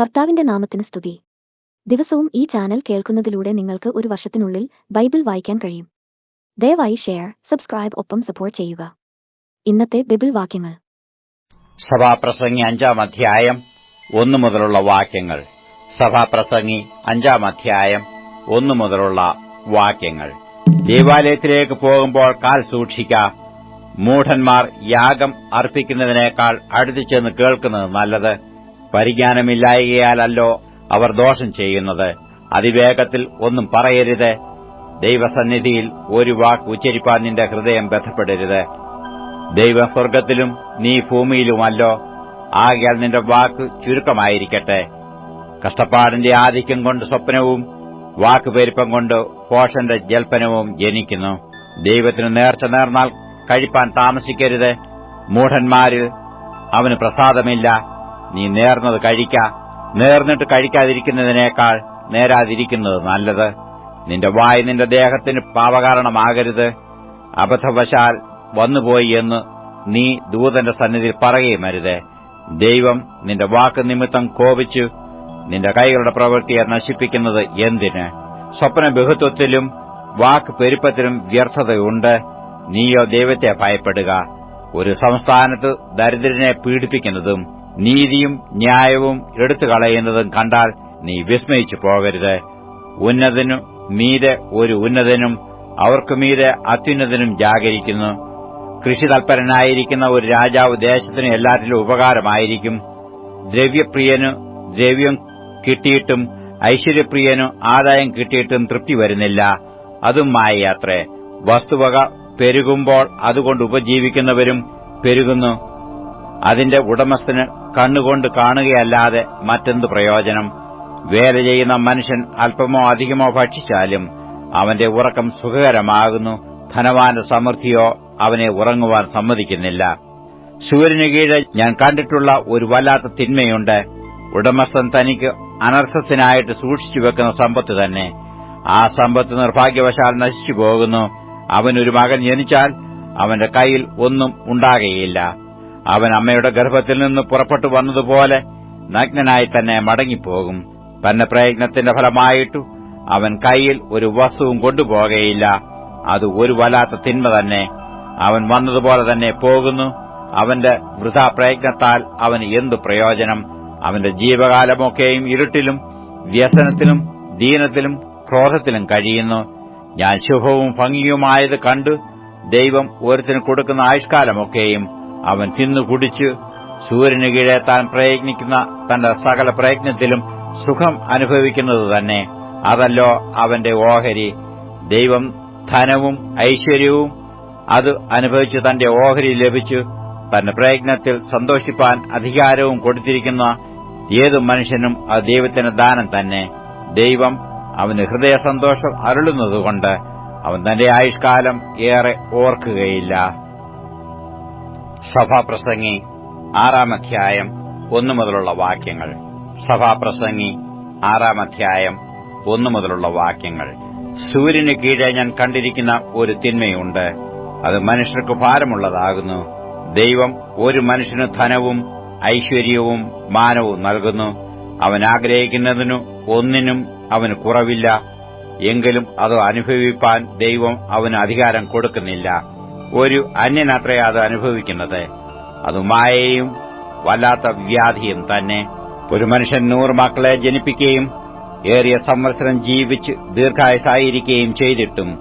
കർത്താവിന്റെ നാമത്തിന് സ്തുതി. ദിവസവും ഈ ചാനൽ കേൾക്കുന്നതിലൂടെ നിങ്ങൾക്ക് ഒരു വർഷത്തിനുള്ളിൽ ബൈബിൾ വായിക്കാൻ കഴിയും. ദയവായി ഷെയർ സബ്സ്ക്രൈബ് ഒപ്പം സപ്പോർട്ട് ചെയ്യുക. ഇന്നത്തെ ബൈബിൾ വാക്യങ്ങൾ. സഭാപ്രസംഗി അഞ്ചാം അധ്യായം ഒന്നു മുതലുള്ള വാക്യങ്ങൾ. സഭാപ്രസംഗി അഞ്ചാം അധ്യായം ഒന്നു മുതലുള്ള വാക്യങ്ങൾ. ദേവാലയത്തിലേക്ക് പോകുമ്പോൾ കാൽ സൂക്ഷിക്ക. മൂഢന്മാർ യാഗം അർപ്പിക്കുന്നതിനേക്കാൾ അടുത്തു ചെന്ന് കേൾക്കുന്നത് നല്ലത്. പരിജ്ഞാനമില്ലായകയാലല്ലോ അവർ ദോഷം ചെയ്യുന്നത്. അതിവേഗത്തിൽ ഒന്നും പറയരുത്. ദൈവസന്നിധിയിൽ ഒരു വാക്ക് ഉച്ചരിപ്പാൻ നിന്റെ ഹൃദയം ബന്ധപ്പെടരുത്. ദൈവം സ്വർഗത്തിലും നീ ഭൂമിയിലുമല്ലോ. ആകയാൽ നിന്റെ വാക്ക് ചുരുക്കമായിരിക്കട്ടെ. കഷ്ടപ്പാടിന്റെ ആധിക്യം കൊണ്ട് സ്വപ്നവും വാക്കുപെരുപ്പം കൊണ്ട് പോഷന്റെ ജൽപ്പനവും ജനിക്കുന്നു. ദൈവത്തിന് നേർച്ച നേർന്നാൽ കഴിപ്പാൻ താമസിക്കരുത്. മൂഢന്മാരിൽ അവന് പ്രസാദമില്ല. നീ നേർന്നത് കഴിക്ക. നേർന്നിട്ട് കഴിക്കാതിരിക്കുന്നതിനേക്കാൾ നേരാതിരിക്കുന്നത് നല്ലത്. നിന്റെ വായ് നിന്റെ ദേഹത്തിന് പാപകാരണമാകരുത്. അബദ്ധവശാൽ വന്നുപോയി എന്ന് നീ ദൂതന്റെ സന്നിധിയിൽ പറയുമരുത് ദൈവം നിന്റെ വാക്ക് നിമിത്തം കോപിച്ചു നിന്റെ കൈകളുടെ പ്രവൃത്തിയെ നശിപ്പിക്കുന്നത് എന്തിന്? സ്വപ്ന ബഹുത്വത്തിലും വാക്ക് പെരുപ്പത്തിലും വ്യർത്ഥതയുണ്ട്. നീയോ ദൈവത്തെ ഭയപ്പെടുക. ഒരു സംസ്ഥാനത്ത് ദരിദ്രനെ പീഡിപ്പിക്കുന്നതും നീതിയും ന്യായവും എടുത്തു കളയുന്നതും കണ്ടാൽ നീ വിസ്മയിച്ചു പോകരുത്. ഉന്നതനും മീരെ ഒരു ഉന്നതനും അവർക്ക് മീരെ അത്യുന്നതനും ജാഗരിക്കുന്നു. കൃഷി തൽപരനായിരിക്കുന്ന ഒരു രാജാവ് ദേശത്തിന് എല്ലാറ്റിലും ഉപകാരമായിരിക്കും. ദ്രവ്യപ്രിയനു ദ്രവ്യം കിട്ടിയിട്ടും ഐശ്വര്യപ്രിയനു ആദായം കിട്ടിയിട്ടും തൃപ്തി വരുന്നില്ല. അതും മായയാത്രേ. വസ്തുവക പെരുകുമ്പോൾ അതുകൊണ്ട് ഉപജീവിക്കുന്നവരും പെരുകുന്നു. അതിന്റെ ഉടമസ്ഥന് കണ്ണുകൊണ്ട് കാണുകയല്ലാതെ മറ്റെന്ത് പ്രയോജനം? വേല ചെയ്യുന്ന മനുഷ്യൻ അല്പമോ അധികമോ ഭക്ഷിച്ചാലും അവന്റെ ഉറക്കം സുഖകരമാകുന്നു ധനവാന്റെ സമൃദ്ധിയോ അവനെ ഉറങ്ങുവാൻ സമ്മതിക്കുന്നില്ല. സൂര്യന് കീഴെ ഞാൻ കണ്ടിട്ടുള്ള ഒരു വല്ലാത്ത തിന്മയുണ്ട്. ഉടമസ്ഥൻ തനിക്ക് അനർത്ഥത്തിനായിട്ട് സൂക്ഷിച്ചു വെക്കുന്ന സമ്പത്ത് തന്നെ. ആ സമ്പത്ത് നിർഭാഗ്യവശാൽ നശിച്ചു പോകുന്നു. അവനൊരു മകൻ ജനിച്ചാൽ അവന്റെ കയ്യിൽ ഒന്നും ഉണ്ടാകുകയില്ല. അവൻ അമ്മയുടെ ഗർഭത്തിൽ നിന്ന് പുറപ്പെട്ടു വന്നതുപോലെ നഗ്നനായി തന്നെ മടങ്ങിപ്പോകും. തന്റെ പ്രയത്നത്തിന്റെ ഫലമായിട്ടു അവൻ കയ്യിൽ ഒരു വസ്തുവും കൊണ്ടുപോകയില്ല. അത് ഒരു വല്ലാത്ത തിന്മ തന്നെ. അവൻ വന്നതുപോലെ തന്നെ പോകുന്നു. അവന്റെ വൃഥാ പ്രയത്നത്താൽ അവന് എന്തു പ്രയോജനം? അവന്റെ ജീവകാലമൊക്കെയും ഇരുട്ടിലും വ്യസനത്തിലും ദീനത്തിലും ക്രോധത്തിലും കഴിയുന്നു. ഞാൻ ശുഭവും ഭംഗിയുമായത് കണ്ടു ദൈവം ഒരുത്തിന് കൊടുക്കുന്ന ആയുഷ്കാലമൊക്കെയും അവൻ തിന്നു കുടിച്ച് സൂര്യന് കീഴെ താൻ പ്രയത്നിക്കുന്ന തന്റെ സകല പ്രയത്നത്തിലും സുഖം അനുഭവിക്കുന്നത് തന്നെ. അതല്ലോ അവന്റെ ഓഹരി. ദൈവം ധനവും ഐശ്വര്യവും അത് അനുഭവിച്ച് തന്റെ ഓഹരി ലഭിച്ചു തന്റെ പ്രയത്നത്തിൽ സന്തോഷിപ്പാൻ അധികാരവും കൊടുത്തിരിക്കുന്ന ഏതു മനുഷ്യനും ആ ദൈവത്തിന് ദാനം തന്നെ. ദൈവം അവന് ഹൃദയസന്തോഷം അരുളുന്നതുകൊണ്ട് അവൻ തന്റെ ആയുഷ്കാലം ഏറെ ഓർക്കുകയില്ല. സഭാപ്രസംഗി ആറാം അധ്യായം ഒന്നു മുതലുള്ള വാക്യങ്ങൾ. സഭാപ്രസംഗി ആറാം അധ്യായം ഒന്നു മുതലുള്ള വാക്യങ്ങൾ. സൂര്യന് കീഴെ ഞാൻ കണ്ടിരിക്കുന്ന ഒരു തിന്മയുണ്ട്. അത് മനുഷ്യർക്ക് ഭാരമുള്ളതാകുന്നു. ദൈവം ഒരു മനുഷ്യന് ധനവും ഐശ്വര്യവും മാനവും നൽകുന്നു. അവൻ ആഗ്രഹിക്കുന്നതിനു ഒന്നിനും അവന് കുറവില്ല. എങ്കിലും അത് അനുഭവിപ്പാൻ ദൈവം അവന് അധികാരം കൊടുക്കുന്നില്ല. ഒരു അന്യനത്രേ അത് അനുഭവിക്കുന്നത്. അത് മായയും വല്ലാത്ത വ്യാധിയും തന്നെ ഒരു മനുഷ്യൻ നൂറ് മക്കളെ ജനിപ്പിക്കുകയും ഏറിയ സംവത്സരം ജീവിച്ച് ദീർഘായുസായിരിക്കുകയും ചെയ്തിട്ടും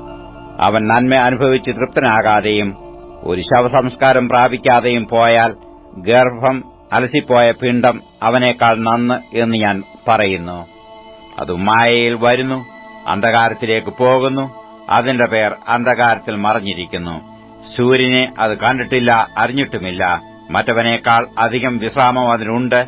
അവൻ നന്മ അനുഭവിച്ച് തൃപ്തനാകാതെയും ഒരു ശവസംസ്കാരം പ്രാപിക്കാതെയും പോയാൽ ഗർഭം അലസിപ്പോയ പിണ്ഡം അവനേക്കാൾ നന്ന് എന്ന് ഞാൻ പറയുന്നു. അത് മായയിൽ വരുന്നു അന്ധകാരത്തിലേക്ക് പോകുന്നു അതിന്റെ പേർ അന്ധകാരത്തിൽ മറഞ്ഞിരിക്കുന്നു. സൂര്യനെ അത് കണ്ടിട്ടില്ല അറിഞ്ഞിട്ടുമില്ല. മറ്റവനേക്കാൾ അധികം വിശ്രാമം അതിനുണ്ട്.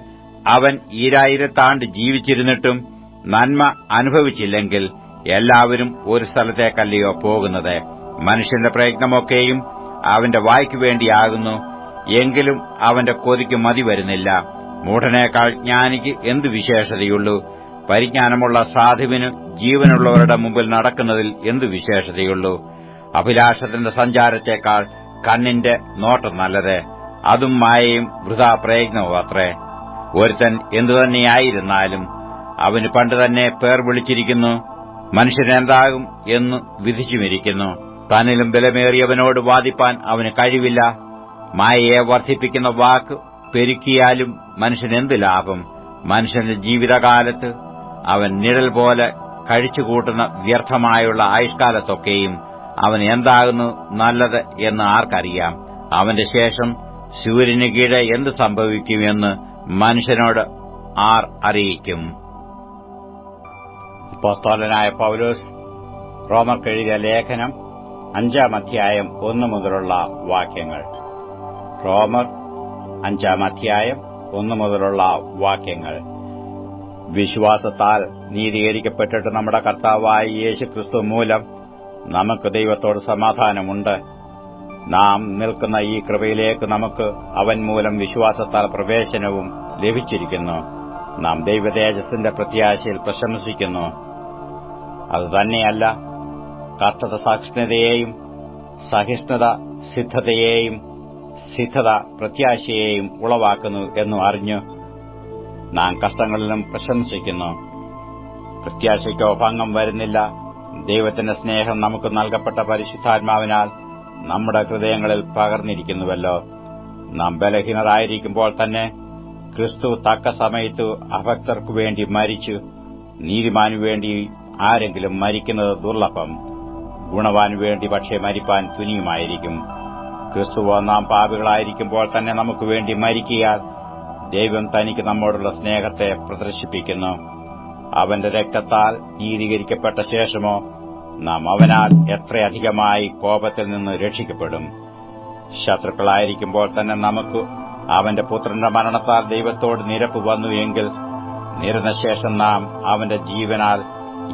അവൻ ഈരായിരത്താണ്ട് ജീവിച്ചിരുന്നിട്ടും നന്മ അനുഭവിച്ചില്ലെങ്കിൽ എല്ലാവരും ഒരു സ്ഥലത്തേക്കല്ലയോ പോകുന്നത്. മനുഷ്യന്റെ പ്രയത്നമൊക്കെയും അവന്റെ വായ്ക്കു വേണ്ടിയാകുന്നു. എങ്കിലും അവന്റെ കൊതിക്ക് മതി വരുന്നില്ല. മൂഢനേക്കാൾ ജ്ഞാനിക്ക് എന്തു വിശേഷതയുള്ളൂ? പരിജ്ഞാനമുള്ള സാധുവിന് ജീവനുള്ളവരുടെ മുമ്പിൽ നടക്കുന്നതിൽ എന്തു വിശേഷതയുള്ളൂ? അഭിലാഷത്തിന്റെ സഞ്ചാരത്തേക്കാൾ കണ്ണിന്റെ നോട്ടം നല്ലത്. അതും മായയും വൃഥാ പ്രയത്നവും അത്രേ. ഒരുത്തൻ എന്തുതന്നെയായിരുന്നാലും അവന് പണ്ട് തന്നെ പേർ വിളിച്ചിരിക്കുന്നു. മനുഷ്യനെന്താകും എന്ന് വിധിച്ചുമിരിക്കുന്നു. തന്നിലും ബലമേറിയവനോട് വാദിപ്പാൻ അവന് കഴിവില്ല. മായയെ വർദ്ധിപ്പിക്കുന്ന വാക്ക് പെരുക്കിയാലും മനുഷ്യനെന്ത് ലാഭം? മനുഷ്യന്റെ ജീവിതകാലത്ത് അവൻ നിഴൽ പോലെ കഴിച്ചുകൂട്ടുന്ന വ്യർത്ഥമായുള്ള ആയുഷ്കാലത്തൊക്കെയും അവൻ എന്താകുന്നു നല്ലത് എന്ന് ആർക്കറിയാം? അവന്റെ ശേഷം സൂര്യന് കീഴെ എന്ത് സംഭവിക്കുമെന്ന് മനുഷ്യനോട് ആർ അറിയിക്കും. അപ്പോസ്തോലനായ പൗലോസ് റോമർക്കെഴുതിയ ലേഖനം അഞ്ചാം അധ്യായം ഒന്നു മുതലുള്ള വാക്യങ്ങൾ. റോമർ അഞ്ചാം അധ്യായം ഒന്നു മുതലുള്ള വാക്യങ്ങൾ. വിശ്വാസത്താൽ നീതീകരിക്കപ്പെട്ടിട്ട് നമ്മുടെ കർത്താവായ യേശുക്രിസ്തു മൂലം നമുക്ക് ദൈവത്തോട് സമാധാനമുണ്ട്. നാം നിൽക്കുന്ന ഈ കൃപയിലേക്ക് നമുക്ക് അവൻ മൂലം വിശ്വാസത്താൽ പ്രവേശനവും ലഭിച്ചിരിക്കുന്നു. നാം ദൈവതേജസിന്റെ പ്രത്യാശയിൽ പ്രശംസിക്കുന്നു. അതുതന്നെയല്ല കർത്തത സഹിഷ്ണുതയെയും സഹിഷ്ണുത സിദ്ധതയെയും സിദ്ധത പ്രത്യാശയെയും ഉളവാക്കുന്നു എന്നു അറിഞ്ഞു നാം കഷ്ടങ്ങളിലും പ്രശംസിക്കുന്നു. പ്രത്യാശയ്ക്കോ ഭംഗം വരുന്നില്ല. ദൈവത്തിന്റെ സ്നേഹം നമുക്ക് നൽകപ്പെട്ട പരിശുദ്ധാത്മാവിനാൽ നമ്മുടെ ഹൃദയങ്ങളിൽ പകർന്നിരിക്കുന്നുവല്ലോ. നാം ബലഹീനരായിരിക്കുമ്പോൾ തന്നെ ക്രിസ്തു തക്ക സമയത്ത് അഭക്തർക്കു വേണ്ടി മരിച്ചു നീതിമാനു വേണ്ടി ആരെങ്കിലും മരിക്കുന്നത് ദുർലഭം. ഗുണവാനു വേണ്ടി പക്ഷേ മരിപ്പാൻ തുനിയുമായിരിക്കും. ക്രിസ്തുവോ നാം പാപികളായിരിക്കുമ്പോൾ തന്നെ നമുക്ക് വേണ്ടി മരിക്കിയാൽ ദൈവം തനിക്ക് നമ്മോടുള്ള സ്നേഹത്തെ പ്രദർശിപ്പിക്കുന്നു. അവന്റെ രക്തത്താൽ നീതീകരിക്കപ്പെട്ട ശേഷമോ നാം അവനാൽ എത്രയധികമായി കോപത്തിൽ നിന്ന് രക്ഷിക്കപ്പെടും. ശത്രുക്കളായിരിക്കുമ്പോൾ തന്നെ നമുക്ക് അവന്റെ പുത്രന്റെ മരണത്താൽ ദൈവത്തോട് നിരപ്പ് വന്നു എങ്കിൽ നിരന്ന ശേഷം നാം അവന്റെ ജീവനാൽ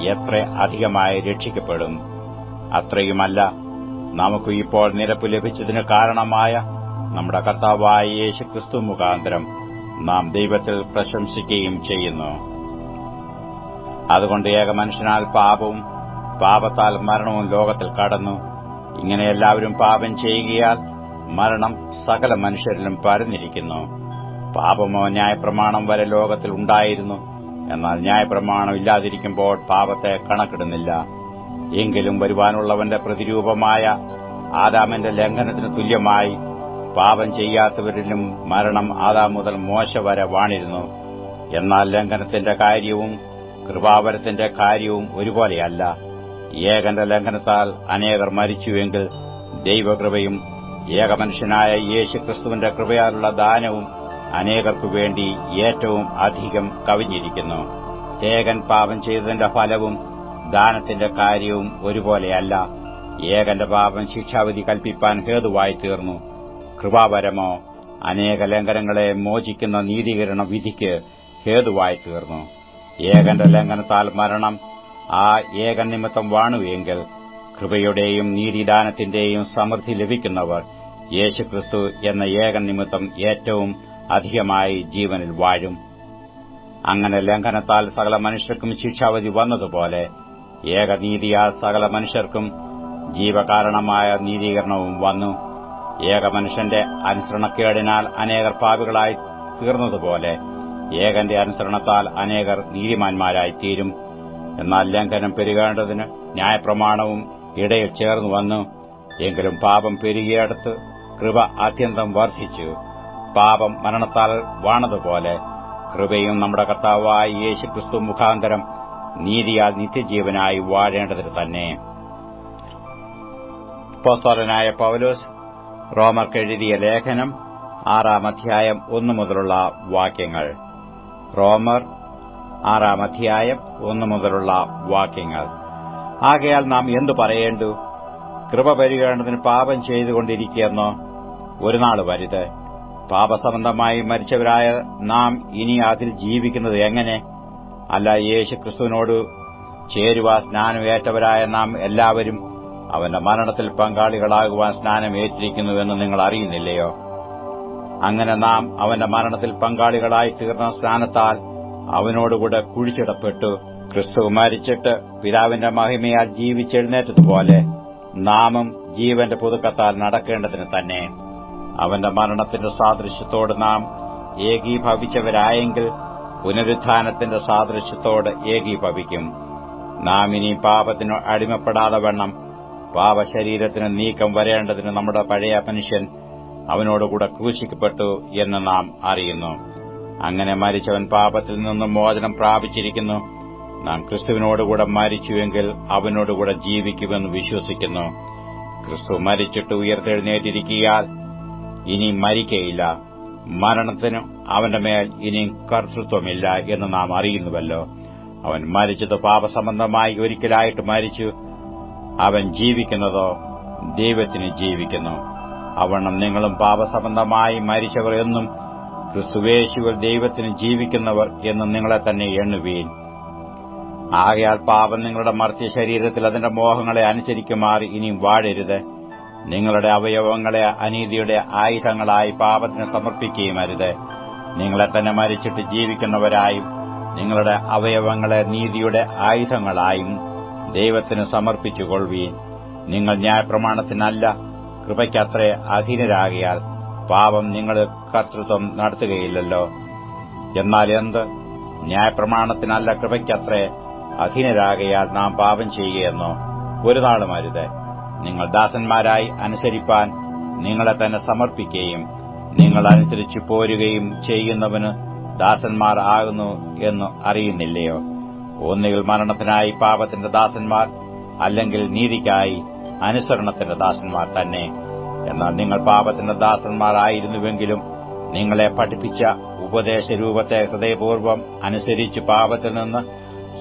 എത്ര അധികമായി രക്ഷിക്കപ്പെടും. അത്രയുമല്ല നമുക്ക് ഇപ്പോൾ നിരപ്പ് ലഭിച്ചതിന് കാരണമായ നമ്മുടെ കർത്താവായ യേശു ക്രിസ്തു മുഖാന്തരം നാം ദൈവത്തിൽ പ്രശംസിക്കുകയും ചെയ്യുന്നു. അതുകൊണ്ട് ഏക മനുഷ്യനാൽ പാപവും പാപത്താൽ മരണവും ലോകത്തിൽ കടന്നു. ഇങ്ങനെ എല്ലാവരും പാപം ചെയ്യുകയാൽ മരണം സകല മനുഷ്യരിലും പരന്നിരിക്കുന്നു. പാപമോ ന്യായപ്രമാണം വരെ ലോകത്തിൽ ഉണ്ടായിരുന്നു. എന്നാൽ ന്യായപ്രമാണം ഇല്ലാതിരിക്കുമ്പോൾ പാപത്തെ കണക്കിടുന്നില്ല. എങ്കിലും വരുവാനുള്ളവന്റെ പ്രതിരൂപമായ ആദാമിന്റെ ലംഘനത്തിന് തുല്യമായി പാപം ചെയ്യാത്തവരിലും മരണം ആദാം മുതൽ മോശ വരെ വാണിരുന്നു. എന്നാൽ ലംഘനത്തിന്റെ കാര്യവും കൃപാവരത്തിന്റെ കാര്യവും ഒരുപോലെയല്ല. ഏകന്റെ ലംഘനത്താൽ അനേകർ മരിച്ചുവെങ്കിൽ ദൈവകൃപയും ഏകമനുഷ്യനായ യേശുക്രിസ്തുവിന്റെ കൃപയാലുള്ള ദാനവും അനേകർക്കു വേണ്ടി ഏറ്റവും അധികം കവിഞ്ഞിരിക്കുന്നു. ഏകൻ പാപം ചെയ്തതിന്റെ ഫലവും ദാനത്തിന്റെ കാര്യവും ഒരുപോലെയല്ല. ഏകന്റെ പാപം ശിക്ഷാവിധി കൽപ്പിപ്പാൻ ഹേതുവായി തീർന്നു. കൃപാപരമോ അനേക ലംഘനങ്ങളെ മോചിക്കുന്ന നീതീകരണ വിധിക്ക് ഹേതുവായി തീർന്നു. ഏകന്റെ ലംഘനത്താൽ മരണം. ആ ഏകൻ നിമിത്തം വാണുവെങ്കിൽ കൃപയുടെയും നീതിദാനത്തിന്റെയും സമൃദ്ധി ലഭിക്കുന്നവർ യേശുക്രിസ്തു എന്ന ഏകൻ നിമിത്തം ഏറ്റവും അധികമായി ജീവനിൽ വാഴും. അങ്ങനെ ലംഘനത്താൽ സകല മനുഷ്യർക്കും ശിക്ഷാവധി വന്നതുപോലെ ഏകനീതിയാൽ സകല മനുഷ്യർക്കും ജീവകാരണമായ നീതീകരണവും വന്നു. ഏകമനുഷ്യന്റെ അനുസരണക്കേടിനാൽ അനേകർ പാപികളായി തീർന്നതുപോലെ ഏകന്റെ അനുസരണത്താൽ അനേകർ നീതിമാന്മാരായി തീരും എന്നാൽ ലംഘനം പെരുകേണ്ടതിന് ന്യായപ്രമാണവും ഇടയിൽ ചേർന്നു വന്നു. എങ്കിലും പാപം പെരുകിയടുത്ത് കൃപ അത്യന്തം വർദ്ധിച്ചു. പാപം മരണത്താൽ വാണതുപോലെ കൃപയും നമ്മുടെ കർത്താവായ യേശുക്രിസ്തു മുഖാന്തരം നീതിയാൽ നിത്യജീവനായി വാഴേണ്ടതിന് തന്നെ. പോസ്തോലനായ പൌലോസ് റോമർക്കെഴുതിയ ലേഖനം ആറാം അധ്യായം ഒന്നു മുതലുള്ള വാക്യങ്ങൾ. റോമർ ആറാം അധ്യായം ഒന്നു മുതലുള്ള വാക്യങ്ങൾ. ആകയാൽ നാം എന്തു പറയേണ്ടു? കൃപ പരിഗണനത്തിന് പാപം ചെയ്തുകൊണ്ടിരിക്കുകയെന്നോ? ഒരു നാൾ വരുത്. പാപസംബന്ധമായി മരിച്ചവരായ നാം ഇനി അതിൽ ജീവിക്കുന്നത് എങ്ങനെ? അല്ല യേശു ക്രിസ്തുവിനോട് ചേരുവാ സ്നാനമേറ്റവരായ നാം എല്ലാവരും അവന്റെ മരണത്തിൽ പങ്കാളികളാകുവാൻ സ്നാനമേറ്റിരിക്കുന്നുവെന്ന് നിങ്ങൾ അറിയുന്നില്ലയോ? അങ്ങനെ നാം അവന്റെ മരണത്തിൽ പങ്കാളികളായി തീർന്ന സ്ഥാനത്താൽ അവനോടുകൂടെ കുഴിച്ചിടപ്പെട്ടു. ക്രിസ്തു മരിച്ചിട്ട് പിതാവിന്റെ മഹിമയാൽ ജീവിച്ചെഴുന്നേറ്റതുപോലെ നാമും ജീവന്റെ പുതുക്കത്താൽ നടക്കേണ്ടതിന് തന്നെ. അവന്റെ മരണത്തിന്റെ സാദൃശ്യത്തോട് നാം ഏകീഭവിച്ചവരായെങ്കിൽ പുനരുത്ഥാനത്തിന്റെ സാദൃശ്യത്തോട് ഏകീഭവിക്കും. നാം ഇനി പാപത്തിനു അടിമപ്പെടാതെ വണ്ണം പാപശരീരത്തിന് നീക്കം വരേണ്ടതിന് നമ്മുടെ പഴയ മനുഷ്യൻ അവനോടുകൂടെ ക്രൂശിക്കപ്പെട്ടു എന്ന് നാം അറിയുന്നു. അങ്ങനെ മരിച്ചവൻ പാപത്തിൽ നിന്നും മോചനം പ്രാപിച്ചിരിക്കുന്നു. നാം ക്രിസ്തുവിനോടുകൂടെ മരിച്ചുവെങ്കിൽ അവനോടുകൂടെ ജീവിക്കുമെന്ന് വിശ്വസിക്കുന്നു. ക്രിസ്തു മരിച്ചിട്ട് ഉയർത്തെഴുന്നേറ്റിരിക്കിയാൽ ഇനി മരിക്കയില്ല. മരണത്തിന് അവന്റെ മേൽ ഇനി കർത്തൃത്വമില്ല എന്ന് നാം അറിയുന്നുവല്ലോ. അവൻ മരിച്ചത് പാപസംബന്ധമായി ഒരിക്കലായിട്ട് മരിച്ചു. അവൻ ജീവിക്കുന്നതോ ദൈവത്തിന് ജീവിക്കുന്നു. അവണ്ണം നിങ്ങളും പാപസംബന്ധമായി മരിച്ചവർ എന്നും ക്രിസ്തുവേശുവർ ദൈവത്തിന് ജീവിക്കുന്നവർ എന്നും നിങ്ങളെ തന്നെ എണ്ണുവീൻ. ആകയാൽ പാപം നിങ്ങളുടെ മർത്തിയ ശരീരത്തിൽ അതിന്റെ മോഹങ്ങളെ അനുസരിക്കുമാറി ഇനിയും വാഴരുത്. നിങ്ങളുടെ അവയവങ്ങളെ അനീതിയുടെ ആയുധങ്ങളായി പാപത്തിന് സമർപ്പിക്കുകയും അരുത്. നിങ്ങളെ തന്നെ മരിച്ചിട്ട് ജീവിക്കുന്നവരായും നിങ്ങളുടെ അവയവങ്ങളെ നീതിയുടെ ആയുധങ്ങളായും ദൈവത്തിന് സമർപ്പിച്ചുകൊള്ളുകയും നിങ്ങൾ ന്യായപ്രമാണത്തിനല്ല കൃപയ്ക്കത്രേ അധീനരാകിയാൽ പാപം നിങ്ങൾ കർത്തൃത്വം നടത്തുകയില്ലല്ലോ. എന്നാൽ എന്ത്? ന്യായപ്രമാണത്തിനല്ല കൃപയ്ക്കത്രേ അധീനരാകയാൽ നാം പാപം ചെയ്യുകയെന്നോ? ഒരു നാളും അരുത്. നിങ്ങൾ ദാസന്മാരായി അനുസരിപ്പാൻ നിങ്ങളെ തന്നെ സമർപ്പിക്കുകയും നിങ്ങൾ അനുസരിച്ച് പോരുകയും ചെയ്യുന്നവന് ദാസന്മാർ ആകുന്നു എന്ന് അറിയുന്നില്ലയോ? ഒന്നുകിൽ മരണത്തിനായി പാപത്തിന്റെ ദാസന്മാർ അല്ലെങ്കിൽ നീതിക്കായി അനുസരണത്തിന്റെ ദാസന്മാർ തന്നെ. എന്നാൽ നിങ്ങൾ പാപത്തിന്റെ ദാസന്മാരായിരുന്നുവെങ്കിലും നിങ്ങളെ പഠിപ്പിച്ച ഉപദേശരൂപത്തെ ഹൃദയപൂർവം അനുസരിച്ച് പാപത്തിൽ നിന്ന്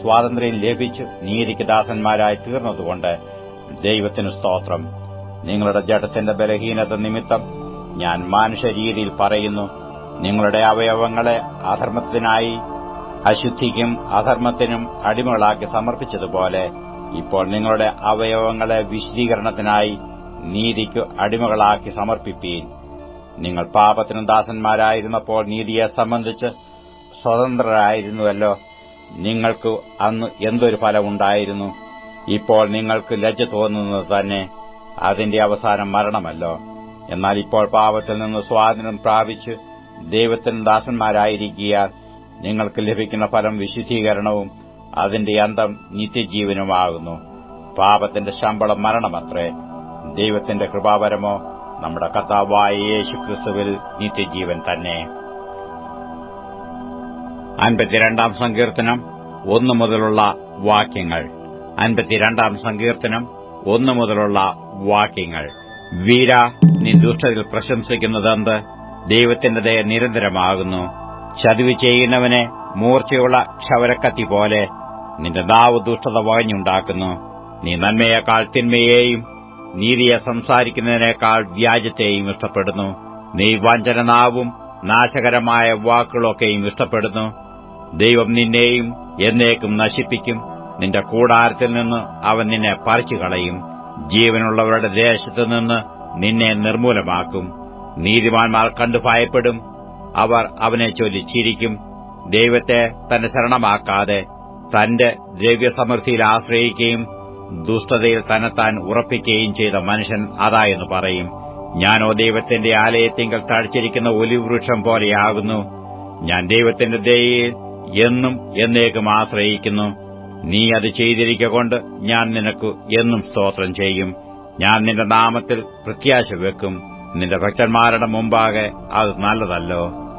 സ്വാതന്ത്ര്യം ലഭിച്ച് നീതിക്ക് ദാസന്മാരായി തീർന്നതുകൊണ്ട് ദൈവത്തിന് സ്തോത്രം. നിങ്ങളുടെ ജഡത്തിന്റെ ബലഹീനത നിമിത്തം ഞാൻ മാനുഷരീതിയിൽ പറയുന്നു നിങ്ങളുടെ അവയവങ്ങളെ അധർമ്മത്തിനായി അശുദ്ധിക്കും അധർമ്മത്തിനും അടിമകളാക്കി സമർപ്പിച്ചതുപോലെ ഇപ്പോൾ നിങ്ങളുടെ അവയവങ്ങളെ വിശദീകരണത്തിനായി നീതിക്ക് അടിമകളാക്കി സമർപ്പിപ്പീൻ. നിങ്ങൾ പാപത്തിനും ദാസന്മാരായിരുന്നപ്പോൾ നീതിയെ സംബന്ധിച്ച് സ്വതന്ത്രരായിരുന്നുവല്ലോ. നിങ്ങൾക്ക് അന്ന് എന്തൊരു ഫലമുണ്ടായിരുന്നു ഇപ്പോൾ നിങ്ങൾക്ക് ലജ്ജ തോന്നുന്നത് തന്നെ അതിന്റെ അവസാനം മരണമല്ലോ. എന്നാൽ ഇപ്പോൾ പാപത്തിൽ നിന്ന് സ്വാതന്ത്ര്യം പ്രാപിച്ച് ദൈവത്തിന് ദാസന്മാരായിരിക്കിയാൽ നിങ്ങൾക്ക് ലഭിക്കുന്ന ഫലം വിശുദ്ധീകരണവും അതിന്റെ അന്തം നിത്യജീവനുമാകുന്നു. പാപത്തിന്റെ ശമ്പളം മരണമത്രേ. ദൈവത്തിന്റെ കൃപാപരമോ നമ്മുടെ കർത്താവായ യേശു ക്രിസ്തുവിൽ നിത്യജീവൻ തന്നെ. അൻപത്തിരണ്ടാം സങ്കീർത്തനം ഒന്നു മുതലുള്ള വാക്യങ്ങൾ. അൻപത്തിരണ്ടാം സങ്കീർത്തനം ഒന്നു മുതലുള്ള വാക്യങ്ങൾ. വീര നീ ദുഷ്ടതിൽ പ്രശംസിക്കുന്നതെന്ത് ദൈവത്തിന്റെ ദയ നിരന്തരമാകുന്നു. ചതിവ് ചെയ്യുന്നവനെ മൂർച്ചയുള്ള ക്ഷവരക്കത്തി പോലെ നിന്റെ നാവ് ദുഷ്ടത വകഞ്ഞുണ്ടാക്കുന്നു നീ നന്മയേക്കാൾ തിന്മയെയും നീതിയെ സംസാരിക്കുന്നതിനേക്കാൾ വ്യാജത്തെയും ഇഷ്ടപ്പെടുന്നു. നീ വഞ്ചനനാവും നാശകരമായ വാക്കുകളൊക്കെയും ഇഷ്ടപ്പെടുന്നു. ദൈവം നിന്നെയും എന്നേക്കും നശിപ്പിക്കും. നിന്റെ കൂടാരത്തിൽ നിന്ന് അവൻ നിന്നെ പറിച്ചു കളയും ജീവനുള്ളവരുടെ ദേശത്തു നിന്ന് നിന്നെ നിർമൂലമാക്കും നീതിമാന്മാർ കണ്ടു ഭയപ്പെടും. അവർ അവനെ ചൊല്ലി ചിരിക്കും. ദൈവത്തെ തന്റെ ശരണമാക്കാതെ തന്റെ ദ്രവ്യസമൃദ്ധിയിൽ ആശ്രയിക്കുകയും ദുഷ്ടതയിൽ തന്നെത്താൻ ഉറപ്പിക്കുകയും ചെയ്ത മനുഷ്യൻ അതായെന്ന് പറയും. ഞാനോ ദൈവത്തിന്റെ ആലയത്തിങ്കൽ തഴച്ചിരിക്കുന്ന ഒലിവൃക്ഷം പോലെയാകുന്നു. ഞാൻ ദൈവത്തിന്റെ ദയയിൽ എന്നും എന്നേക്കും ആശ്രയിക്കുന്നു. നീ അത് ചെയ്തിരിക്കൊണ്ട് ഞാൻ നിനക്ക് എന്നും സ്തോത്രം ചെയ്യും. ഞാൻ നിന്റെ നാമത്തിൽ പ്രത്യാശ വെക്കും. നിന്റെ ഭക്തന്മാരുടെ മുമ്പാകെ അത് നല്ലതല്ലോ.